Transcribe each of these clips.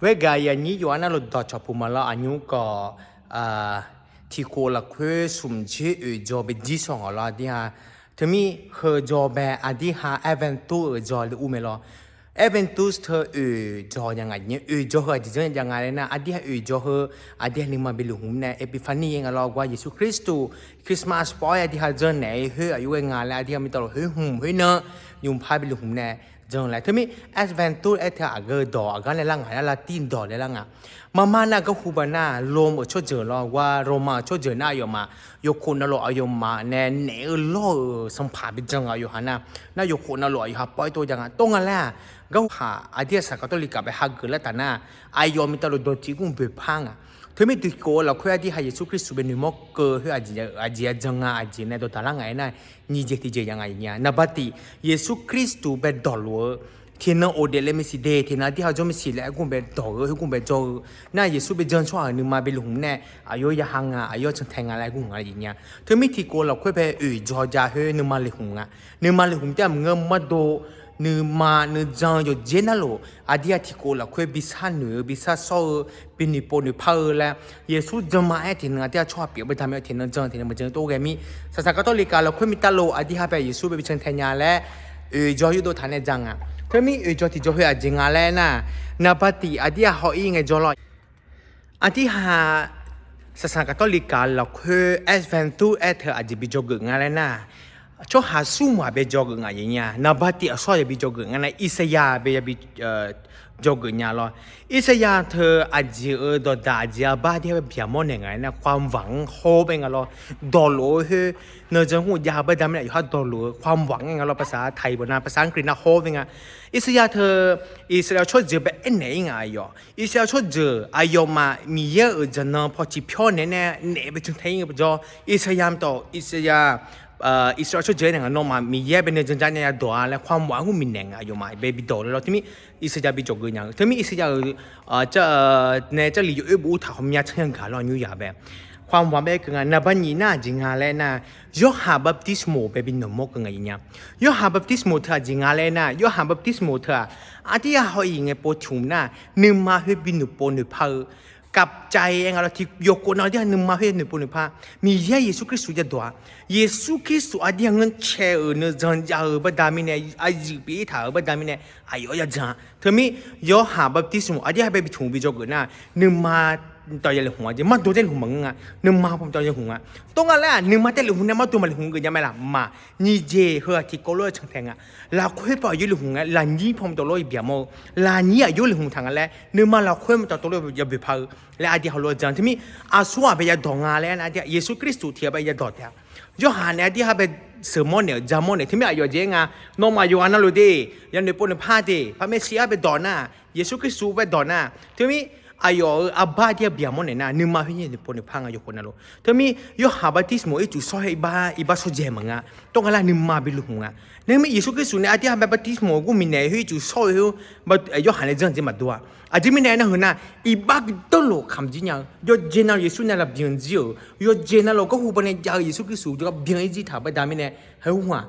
เวกายนี้อยู่อันนั้นเราดอชอพูมาละอันยุก็ที่โคละเคยสุมชื่ออือจอเบจีสองอละที่ฮะทมีเฮจอเบอดีฮะเอเวนตูจอลูเมลอเอเวนตูสเธออือจอยังไงเนี่ยอือจอเฮอดิจังยังไงเลยนะอดีฮะอือจอเฮออดีฮะนิมาเบลูหุมเนี่ยเอปิฟานียังไงเราว่าเยซูคริสต์คริสต์มาสปอยอดีฮะจนเนี่ยเฮออายุยังไงแล้วอดีฮะมีตลอดเฮหุมเฮเนาะ ยุมพาเบลูหุมเนี่ยจงเลยทำไมเอสเวนตูเอเธออเกอดอกันเลยล่างหายละตีนดอเลยล่างอะมามานะก็คูบานาลมชดเจอรอว่าโรมาชดเจอหน้าอยู่มาโยกคนนรออายุมาแน่เนื้อล่อสัมผัสเป็นจังอายุหันนะน่ายกคนนรออายุฮับปล่อยตัวจังอะตรงอะไรก็หาอาเดียสักก็ต้องลิกาไปฮักเกอร์แล้วแต่น่ะอายุมีตลอดโดนจีกุ่มเบือพังอะ เธอไม่ติดโกเราคุยที่ให้เยซูคริสต์เป็นหนึ่งมกเกอให้อาจีอาจีจังอาจีเนี่ยตัวตาลังไงนะนี่เจติเจยังไงเนี่ยนับติเยซูคริสต์เป็นดอลลาร์ที่นั่งโอเดลไม่ นือมาเนือจังอยู่เจนัลโลอาดียที่โกละคุยบิสฮันนือบิสฮันโซปินิปนืพาและเยซูจะมาไอถึงอาดียชอบเปียบไปทำใไอถึงจังถึงมันจังตัวแกมีศาสนาคตอลิกาเาคุยมิตาโลอาดียไปเยซูไปบิชันเทียนและเออจอยยุโดทันเนจังอะคุยมีเออจอยที่จอยอาจิงอะไรนะนับตีอาดียหอยเงจอลอยอาดียหาศาสนาคตอลิกาเาคุยเอสเวนตูเอเธออาจจะบิจกึงอะไรนะ ชอบหาสู้มาเบจกงอะไรเงี้ยนาบัติอสอยบิจกงอะไรอิสยาเบยบิเอ่อจกงอะไรอิสยาเธออาจจะเออดดาจาบ้าที่เป็นเพียมอนยังไงนะความหวังโฮเป็นอะไรดอลล์เฮเนจังหูยาบ้าดำเนี่ยอยู่ฮัดดอลล์ความหวังยังไงเราภาษาไทยบนนะภาษาอังกฤษนะโฮเป็นไงอิสยาเธออิสราเอลชดเจอเอ็นไหนไงอะอิสราเอลชดเจออายอมามีเยอะจะนอพอจีพอแน่แน่แน่ไปจนไทยกับจออิสราเอลต่ออิสราเอลเอ่ออิสยา มหวังกูมีแน่งอายุมาเบบี้ตัวแล้วที่มีอิสราเอลไปจกันยังที่มีอิสราเอลเอ่อจะเนี่ยจะหลีอยู่อุทาหมีเชิงขาลอยูยาแบบความหวังแบบกันนะบันยีน่าจริงอะไรนะยอฮาบัพติสโมเป็นบินมกกันไงเนี่ยยอฮาบัพติสโมเธอจริงอะไรนะยอฮาบัพติสโมเธออาทิตย์หอยไงปวดถุงน่ะนึมาให้บินปนเพอกับใจเอรา ที่ยกคนเอาที่นึมาให้นึปนเพามีเยซูคริสต์จะตัวเยซูคริสต์อาเดีย์เงินเชื่อเนื้อจันจาบัดามิเนี่ยอายุปีถ่ายบัดามิเนี่ยอายุยา จังเธอมียอฮาบัพติสโมอาทิตย์ให้ไปถุงอะนึมาต่อยเลยหัวจะมาตัวเด่นหัวมึงอะนึกมาผมต่อยหัวตรงอะไรนึกมาแต่เลหัวเนี่ยมาตัวมาเลยหัวกันยังไม่ละมานี่เจเฮือที่ก็เลยช่างแทงอะลาคุยปล่อยยุ่งหัวลานี่ผมตัวเลยเบียมลานี่อายุเลยหัวทางอะไรนึกมาลาคุยมันตัวตัวเลยอย่าไปพาและอาเดียเขาเลยจังที่มีอาสวะไปยาดองอะไรนะเดียเยซูคริสต์เทียไปยาดอดเดียยอหันเนี่ยเดียไปสมอนเนี่ยจามอนเนี่ยที่มีอายุเจงอะน้องมาอยู่อันนั้นเลยดิยันเดี๋ยปนพาดิพระเมสสิอาไปดอน่ะเยซูคริสต์ไปดอน่ะที่มี ayo abadia biamone na ni mahinye ni pone phanga yo kona lo tami yo habatismo e tu so iba iba so jemanga tongala ni mabilu nga nemi yesu kristu ne atia habatismo gu mine hi tu so yo but yo hane jang jema dua ajimi ne na huna iba to lo khamjinya yo jena yesu na la bian jio yo jena lo ko hu bane ja yesu kristu jo bian ji tha ba da mine ha hua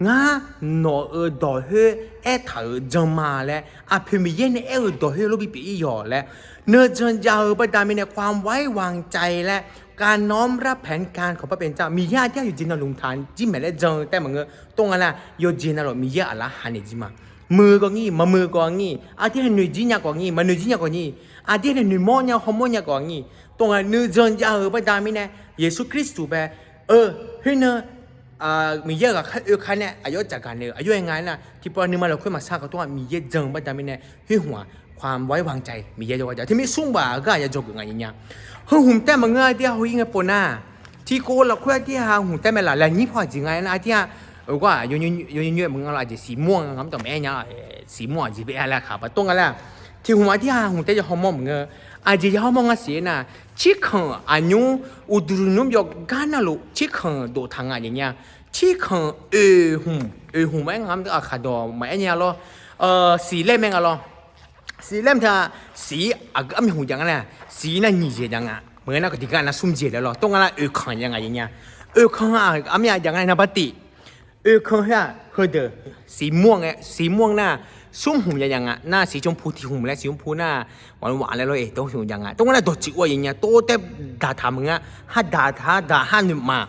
นแล้วความหวังยาบัดามินะยาบัดามิเนี่ยอธิหามตัวยันดิปุ่นพายอหาจกนาบาสุมกามันเปียจยังอามามาเรียไปยจกไงเนี่ยอามามาเรียจะจกไงแล้วนะอธิหายุงพาเลยจกนะกาแค่อามามาเรียจุกะอึงเงจอนเนี่ยငါနော်အဒေါ်ဟဲအဲ့ထာဂျမာလဲအဖေမရဲ့နဲ့အဲ့ဒေါ်ဟဲလို့ပြီးပြီးရော်လဲเนื้อจนยาวไปตามมีในความไว้วางใจและการน้อมรับแผนการของพระเป็นเจ้ามีญาติอยู่จินนลุงทานจิแม่และเจงแต่เหมือนตรงอะไรโยจินนหรอมีญาติอะไรหันจิมามือก็งี้มามือก็งี้อาที่หนุ่ยจินยาก็งี้มาหนุ่ยจินยาก็งี้อาที่หนุ่ยมอนยาฮอมมอนยาก็งี้ตรงอะไรเนื้อจนยาวไปตามมีในเยซูคริสต์ไปเออเฮ้ยเนื้อ มีเยอะกับเออคันเนี่ยอายุจากกันเนี่ยอายุยังไงนะที่ปอนึงมาเราค่อยมาสร้างกับตัวมีเยอะจังบัดจามิเนี่ยให้หัวความไว้วางใจมีเยอะจังว่าที่มีสุ่มบ่าก็อย่าจกกันอย่างเงี้ยเฮ้ยหุ่มแต่มาเงยที่เขายิงปน่าที่โกเราค่อยที่หาหุ่มแต่ไม่ละแล้วนี่พอจริงไงนะที่เออว่ายุ่งยุ่งยุ่งยุ่งมึงอะไรจะสีม่วงครับแต่แม่เนี่ยสีม่วงจีบอะไรครับตรงกันแล้ว ที่หัวที่หาหุ่มแต่จะฮอร์โมนมึงออาจจะยาวมองเสียนะชิคังอายุอุดรุนุมยกกานาลุชิคังโดทางอะไรเงี้ยชิคังเอหุมเอหุมแม่งทำอาคาดอไม่เนี่ยหรอเออสีเล่มแม่งอะหรอสีเล่มเธอสีอะก็ไม่หูยังไงสีน่ะหนีเจยังอะเหมือนน่ะก็ที่กันน่ะซุ่มเจแล้วหรอตรงนั้นเออขังยังไงเงี้ยเออขังอะอะไม่ยังไงนะปฏิ เออเขาฮะเฮเดอสีม่วงไงสีม่วงหน้าส้มหูยังยังอะหน้าสีชมพูที่หูและสีชมพูหน้าหวานหวานแล้วเอ้ต้องหูยังอะตรงนั้นตัวจิ๋วอย่างเงี้ยโตแต่ด่าทำมึงอะฮัดด่าท่าด่าฮันมา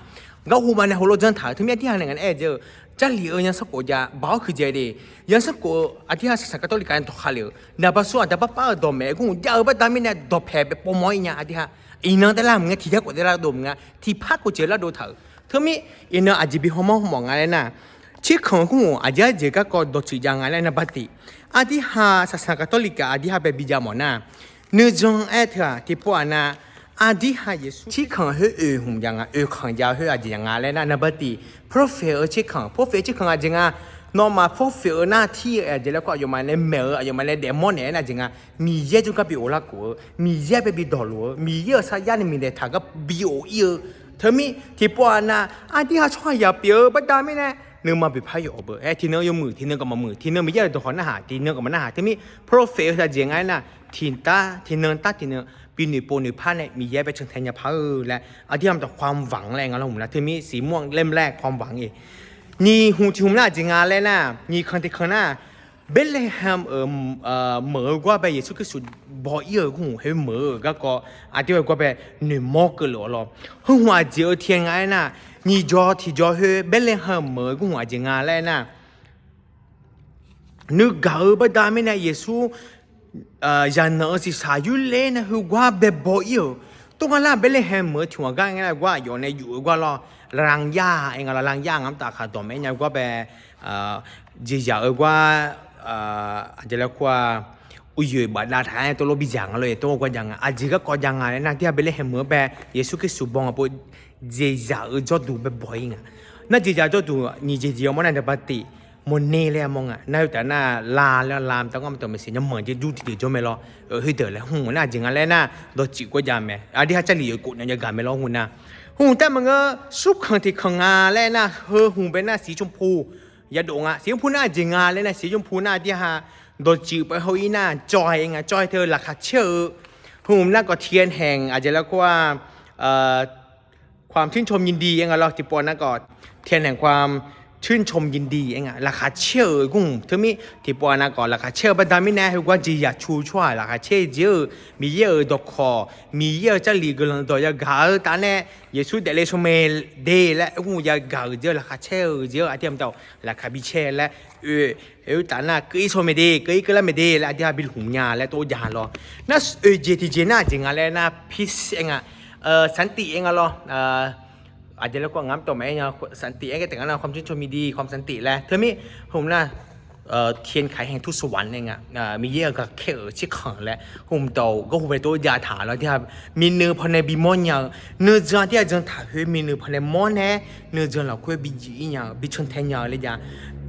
ก็หูมันเนี่ยหูเราจันถ่ายที่เมียที่หานึ่งเอเจอจะเหลียวยังสักกูจะบ้าคือเจดียังสักกูอาทิตย์สักกัตลิกันตัวขาเลยนาบสุอาแต่ป้าป้าดมเองกูจะเอาไปตามมิเนี่ยดบแผลไปปมอยเนี่ยอาทิตย์อีนั่งแต่ละมึงที่เด็กกูแต่ละดมมึงที่พักกูเจอแล้วดูเถอะ thumi ino ajibi homo mongale na chi khong ku aja jeka ko do chi jangale na bati adi ha sasa katolika adi ha be bijamona nu jong etha tipo ana adi ha yesu chi khong he e hum janga e khong ja he aji jangale na na bati profe chi khong profe chi khong aji nga นอมาพวกเฟอหน้าที่เอเจแล้วก็อยู่มาในเมลอยู่มาในเดมอนเนี่ยนะจริงอะมีเยอะจนกับบิโอละกูมีเยอะไปบิดอลัวมีเยอะซะย่านมีเดทากับบิโอเยอะ ธอมีที่ปวนาอันที่หาช่วยอย่าเปียบดาไม่แน่เนื้อมาไปพายอเบอร์เอ้ทีเนื้อยมือทีเนื้อก็มามือทีเนื้อไม่แย่ตัวขอนาหาทีเนื้อก็มาหน้าหาที่มีโปรเฟสจะเจียงไงน่ะทีตาทีเนื้อตาทีเนื้อปีหนึ่งปูหนึ่งพันเนี่ยมีแย่ไปเชิงแทนยาพาเออและอันที่ทำต่อความหวังแรงอะไรผมนะที่มีสีม่วงเล่มแรกความหวังเองนี่หูที่ผมน่าจริงงานเลยนะนี่คันที่ข้างหน้าเบลเลแฮมเออเอ่อเหมือกว่าไปเยซูคริสต์ บ่เยอะกูให้เหมือก็ก็อาทิตย์กว่าไปหนึ่งมอกเลยหรอหัวเจียวเทียงไงน่ะนี่จอที่จอเฮเบลเลแฮมเหมือกูหัวจริงอะไรน่ะนึกเก่าบ่ได้ไหมนะเยซูเอ่อยันเนอสิสายุเลยนะหัวแบบบ่เยอะตรงนั้นเบลเลแฮมเหมือถั่วกันไงนะว่าอยู่ในอยู่ก็รอรังย่าเองก็รังย่างน้ำตาขาดตัวไม่เนี่ยก็ไปเอ่อจีจ่าเออว่า uh, adalah kuah uyu ba la tha to lo bi jang lo to ko jang a ji ga ko jang a na ti bele he mo ba yesu ke su bong apo je ja e jo du be boy nga na je ja jo du ni je ji mo na de ba ti mo ne le mo nga na ta na la la la ta ngam to me se nyam mo je du ti jo me lo he de le hu na ji nga le na do chi ko ja me a di ha cha li ko na ya ga me lo hu na hu ta ma nga su khang ti khang a le na he hu be na si chum phu ยาดงอะสีชมพูหน้าจริงอ่ โดนจีบไปเฮาอีหน้าจอยเองอะจอยเธอราคาเชื่อหุ่มหน้าก็เทียนแห่ง อาจจะแล้วก็ว่าความชื่นชมยินดีเองอะเราติปอนน่าก็เทียนแห่งความ ชื่นชมยินดีเองอะราคาเชื่อกุ้งถึงมีที่ปอนนั่อนราคาเชื่อบัดามิแน่คือว่าจีอยากชูช่วยราคาเชื่อเยอะมีเยอะดอกคอมีเยอะจะหลีกเรื่องตัวยากาตาแน่เยซูเดเลชเมลเดและกุ้งยากาเยอะราคาเชื่อเยอะอาทิตย์เจ้าราคาบิเชและเออเออตาน่ะก็อีโซเมเดก็อีก็ละเมเดและอาทิตย์บิลหุมยาและตัวยาลอนั่นเออเจทีเจน่าจริงอะไรนะพิสเองอะเออสันติเองอะลอเออ อาจจะแล้วก็งั้นตัวแม่เนี่ยสันติไอ้แต่งานความชื่นชมมีดีความสันติแหละเธอมีผมนะเอ่อเทียนไขแห่งทุสวรรค์เองอะอ่ามีเยอะกับเคอชิขังและผมโตก็ผมไปตัวยาถาแล้วที่ครับมีเนื้อพันในบิมอนอย่างเนื้อจานที่อาจารย์ถาเฮ้มีเนื้อพันในมอนแน่เนื้อจานเราคุยบิจีอย่างบิชนแทนอย่างเลยอย่าง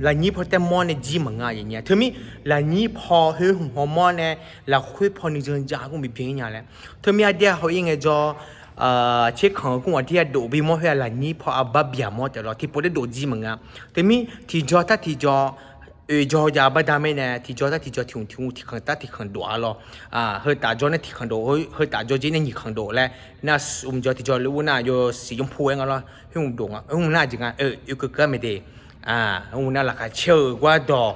ลานี้พอแต่มอนเนี่ยจีมังงาอย่างเงี้ยเธอมีลานี้พอเฮ้หุ่นหัวมอนเนี่ยเราคุยพอเนื้อจานจ้าก็มีเพียงอย่างแหละเธอมีอะไรเขายังไงจอ che khang ku atia do bi mo hya la ni pho abba bia mo te lo ti po de do ji manga te mi ti jo ta ti jo e jo ja ba da me ne ti jo ta ti jo ti un ti un ti khang ta ti khang do a lo a he ta jo ne ti khang do he ta jo ji ne ni khang do le na um jo ti jo lu na yo si yong phu nga lo hu do nga hu na ji nga e yu ka ka me de a hu na la ka che wa do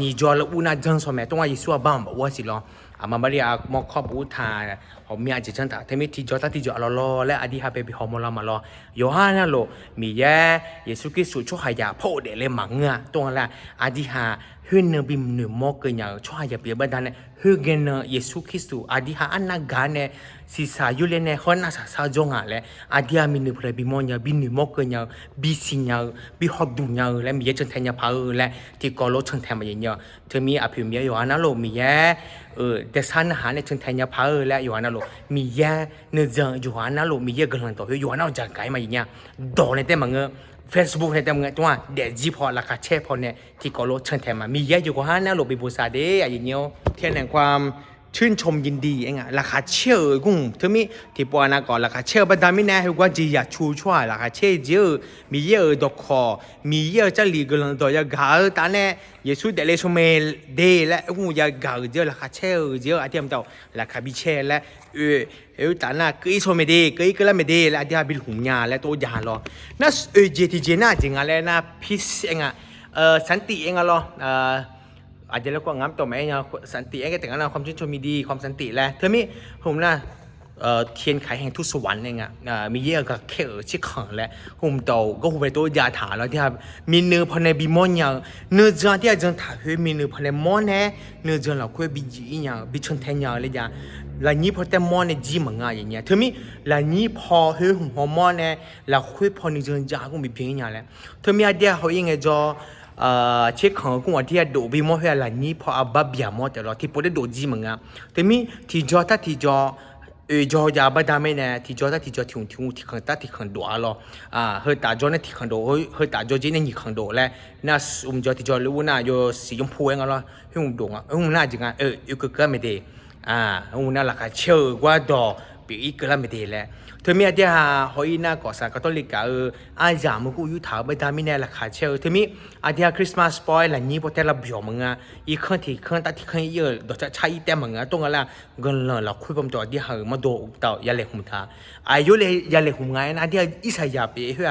นีจอละอูนาจังสมัยต้องว่ายิสัวบ้ามบอกว่าสิลองอามาบริอาหมอกครอบอูทานหอมมีอาจจะชันตาเทมิทีจอตาทีจอลอลอและอดีฮาเปบิฮอมลามาลอโยฮานะโลมีแย่เยซูคริสต์ช่วยหายาพ่อเดเลมงเงือตรงละอดีฮาฮึนนบิมหนึ่งมอกเกยช่วยหายาเปียบันดานะฮึเกนเยซูคริสต์อดีฮาอันนากาเนสิสายุเลนฮอนาสาาจงาเลอดีฮามินึเพรบิมอนยบิหนึ่งมอกเกยบญาพาและโยฮานาโลมีแย่เนื้อจังอยู่หานาโลมีแย่กันหลังต่ออยู่หานาจังไกมาอย่างเงี้ยดอในเตมังเง Facebook ในแต่มังตัวเดี๋ยวจีพอราคาเช่พอเนี่ยที่กอโลเชิญแทนมามีแย่อยู่กับหานาโลบิบูซาเดอย่างเงี้ยเทียนแห่งความ ชื่นชมยินดีเองอะราคาเชื่อกุ้งถึงมีที่ปวนาก่อนราคาเชื่อบัดามิแน่ให้กว่าจีอยากชูช่วยราคาเชื่อเยอะมีเยอะดอกคอมีเยอะจะหลีกันหลังต่อยากาตาแน่เยซูเดเลชเมลเดและกุ้งยากาเยอะราคาเชื่อเยอะอาทิตย์เต่าราคาบิเชและเออเออตาน่ะก็อีโซเมเดก็อีก็ละเมเดและอาทิตย์บิลหุมยาและโตยาลอนั่นเออเจติเจน่าจริงอะไรนะพิสเองอะเออสันติเองอะลอเออ อาจจะเรียกว่างามตัวแม่เนี่ยสันติไอ้ก็แต่งงานความชื่นชมมีดีความสันติแหละเธอมีผมนะเอ่อเทียนไขแห่งทุสวรรค์เองอะอ่ามีเยอะกับเคอชิขังและผมโตก็ผมไปตัวยาถาแล้วที่ครับมีเนื้อพันในบิมอนอย่างเนื้อจานที่อาจารย์ถาเฮ้ยมีเนื้อพันในมอนแน่เนื้อจานเราคุยบิจีอย่างบิชนแทนอย่างเลยอย่างแล้วนี้พอแต่มอนในจีมังงาอย่างเงี้ยเธอมีแล้วนี้พอเฮ้ยหัวมอนเนี่ยแล้วคุยพอในจานจ้าก็มีเพียงอย่างแล้วเธอมีไอะไร เช็คของกูว่าที่ดูบีมอเฮลันนี่พออับบบียมอแต่เราที่พอได้ดูจีมึงอะแต่มีที่จอตาที่จอเออจอยาบดาไม่แน่ที่จอถ้าที่จอทิ้งทิ้งที่ขังตาที่ขังดูอ่ล่ะอ่าเฮตาจอเนี่ยที่ขังดูเฮตาจอจีเนี่ยหยิขังดูและน่าอุ้มจอที่จอรู้ว่าน่าโยสีชมพูเองอะล่ะเฮอุ้มดวงอะยอุ้มน่าจังอะเอออยู่ก็เกิดไม่ได้อ่าอุ้มน่าราคาเชื่อว่าดอปีอีกก็ไม่ได้แล้ว เธอมีอาเดียหอยน่าก่อสร้างคาทอลิกเอออาจามุกูยุทธาไม่ได้ไม่แน่ละค่ะเชื่อเธอมีอาเดียคริสต์มาสปอยหลังนี้พอแต่ละเบียวมึงอะอีกคนที่คนตัดที่คนเยอะดอกจะใช้แต่มึงอะตรงนั้นละเงินเลยเราคุยผมตัวเดียหมาดูต่อยาเล็กหุ่นท่าอายุเลยยาเล็กหุ่นไงนะเดียอีสยาเปียเฮ้ย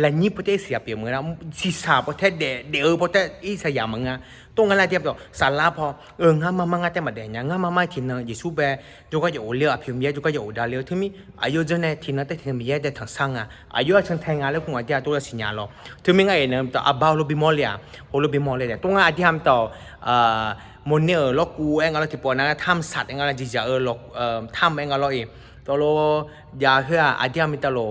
หลังนี้พอแต่เสียเปียมึงนะสีสาพอแต่เดเดอพอแต่อีสายามึงอะ ตรงนั้นละเดียบต่อสาระพอเอองามามังอะแต่มาเดียงามาไม่ทีนึงยิสูเบจูก็อยู่เลี้ยพิมพ์เยจูก็อยู่ดาเลี้ยถึงมีอายุจะเนี่ยทีนั้นแต่ที่มีเยอะแต่ทางสังอะอายุทางแทงงานแล้วคงอาจจะตัวสัญญาเราถึงมีไงเนี่ยต่ออาบ้าลูบิมอลเลยอะโอลูบิมอลเลยเนี่ยตรงนั้นอาจจะทำต่อเอ่อมนเนี่ยล็อกกูเองอะไรที่ปนนะทำสัตว์เองอะไรจีจะเออล็อกเอ่อทำเองอะไรเองตัวโลยาเฮืออาจจะมีตลอ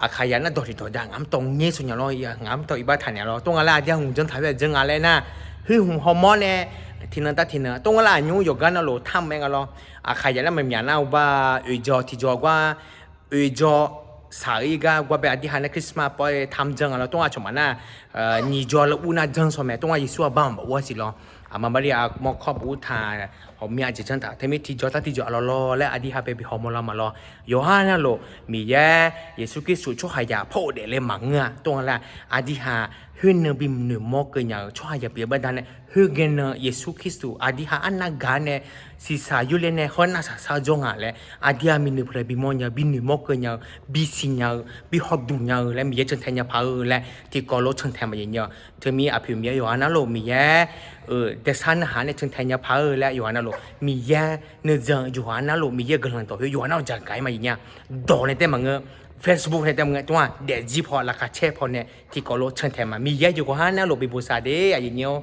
อาขยันน่ะดอที่ดอดางามตรงนี้สุญญาลอยงามตัวอีบ้าทันเนี่ยเราตรงอะไรอาจจะหงจังถ่ายแบบจังอะไรนะ ฮึหงฮอมอเนี่ยทีนั้นตัดทีนั้นตรงละยูอยู่กันนะโลทำเองอะลออาใครจะแล้วมันมีน่าว่าเอจอที่จอว่าเอจอสายก็ว่าแบบอธิษฐานคริสต์มาสไปทำจังอะลอตรงอาชมาน่ะเอ่อนี่จอละอุนาจังสมัยตรงอายิสัวบ้ามว่าสิลออามาบริอามอกขอบอุทาผมมีอาจจะจังตาเทมิที่จอตัดที่จอลอลอและอธิษฐานไปบิฮอมลามาลอะมีแย่เยซูคริสต์ช่วยหายาพ่อเดเลมังเงะตรงละอบอุทา ช่วยหายาเปียบัดานฮึเกนเยซูคริสต์อธิษฐานอันนากาเนสิสายุเลเนฮอนาสาซาจงอะเลอธิษฐานมินเพลบิมอนยาบินมอกเกญาบิสิญาบิฮอดุญาและมีเยจันแทญาพาและที่กอโลชันแทมาเยญาเธอมีอภิมยโยฮานะโลมีแยเออเดซันหาในชันแทญาพาและโยฮานะโลมีแยเนจังโยฮานะโลมีแยกันหลังต่อโยฮานะจากไกลมาเยญาดอในแต่มังเง Facebook ใน lo mi ya ne jang Johanna lo mi ye galan to Johanna jang kai ma nya do ne te ma nge Facebook နဲ့တမငါတွားဒဲဂျီဖော်လာခါချဲဖော်နဲ့တီကောလို့ချန်တယ်မှာမိရဲ့ယူကဟာနာလို့ပြပစာတယ်အရင်ညော